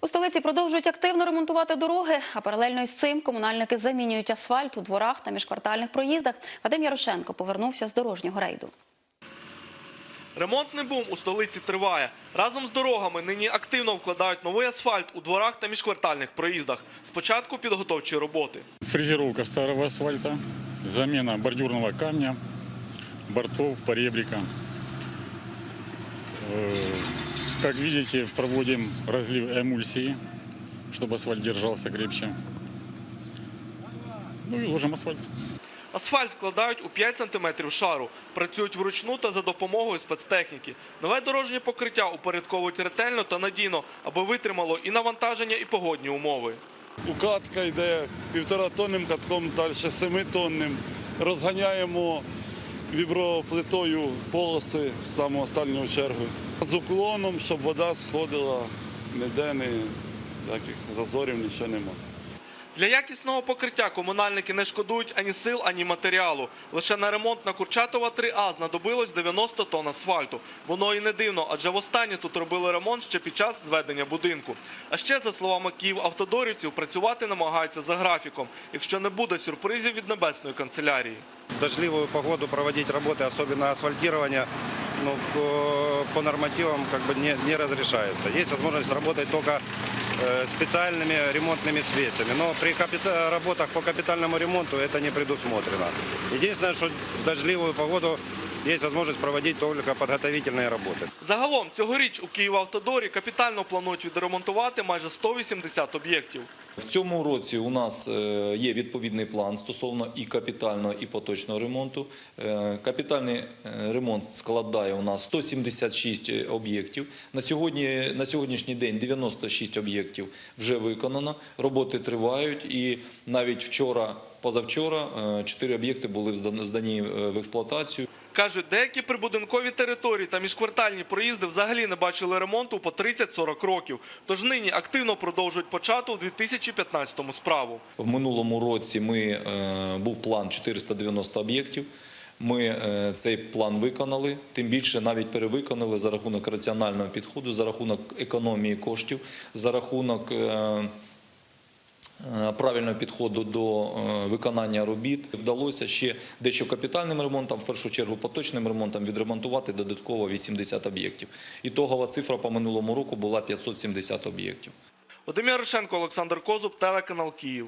У столиці продовжують активно ремонтувати дороги, а паралельно із цим комунальники замінюють асфальт у дворах та міжквартальних проїздах. Вадим Ярошенко повернувся з дорожнього рейду. Ремонтний бум у столиці триває. Разом з дорогами нині активно вкладають новий асфальт у дворах та міжквартальних проїздах. Спочатку підготовчі роботи. Фрезеровка старого асфальта, замена бордюрного камня, бортов, поребрика. Э, Как видите, проводим разлив эмульсии, чтобы асфальт держался крепче. Ну и ложим асфальт. Асфальт вкладають у 5 сантиметрів шару. Працюють вручну та за допомогою спецтехніки. Нове дорожнє покриття упорядковують ретельно та надійно, аби витримало і навантаження, і погодні умови. Укатка йде півтора тонним катком, далі семитонним. Розганяємо віброплитою полоси в саму останню чергу. З уклоном, щоб вода сходила, ніде ніяких зазорів, нічого нема. Для якісного покриття комунальники не шкодують ані сил, ані матеріалу. Лише на ремонт на Курчатова 3А знадобилось 90 тонн асфальту. Воно і не дивно, адже востаннє тут робили ремонт ще під час зведення будинку. А ще, за словами Київавтодорівців, працювати намагаються за графіком, якщо не буде сюрпризів від небесної канцелярії. В дождливую погоду проводить работы, особенно асфальтирование, ну, по, по нормативам как бы не, не разрешается. Есть возможность работать только э, специальными ремонтными свесями, но при капита- работах по капитальному ремонту это не предусмотрено. Единственное, что в дождливую погоду есть возможность проводить только подготовительные работы. Загалом цьогоріч у Київавтодорі капітально планують відремонтувати майже 180 об'єктів. В цьому році у нас е, є відповідний план стосовно і капітального, і поточного ремонту. Е, Капітальний е, ремонт складає у нас 176 об'єктів. На, сьогодні, на сьогоднішній день 96 об'єктів вже виконано. Роботи тривають і навіть вчора, позавчора, 4 об'єкти були здані в експлуатацію. Кажуть, деякі прибудинкові території та міжквартальні проїзди взагалі не бачили ремонту по 30-40 років. Тож нині активно продовжують почату у 2015-му справу. В минулому році ми, е, був план 490 об'єктів. Ми е, цей план виконали, тим більше навіть перевиконали за рахунок раціонального підходу, за рахунок економії коштів, за рахунок е, правильного підходу до е, виконання робіт. Вдалося ще дещо капітальним ремонтом, в першу чергу поточним ремонтом відремонтувати додатково 80 об'єктів. Ітогова цифра по минулому року була 570 об'єктів. Володимир Ярошенко, Олександр Козуб, телеканал Київ.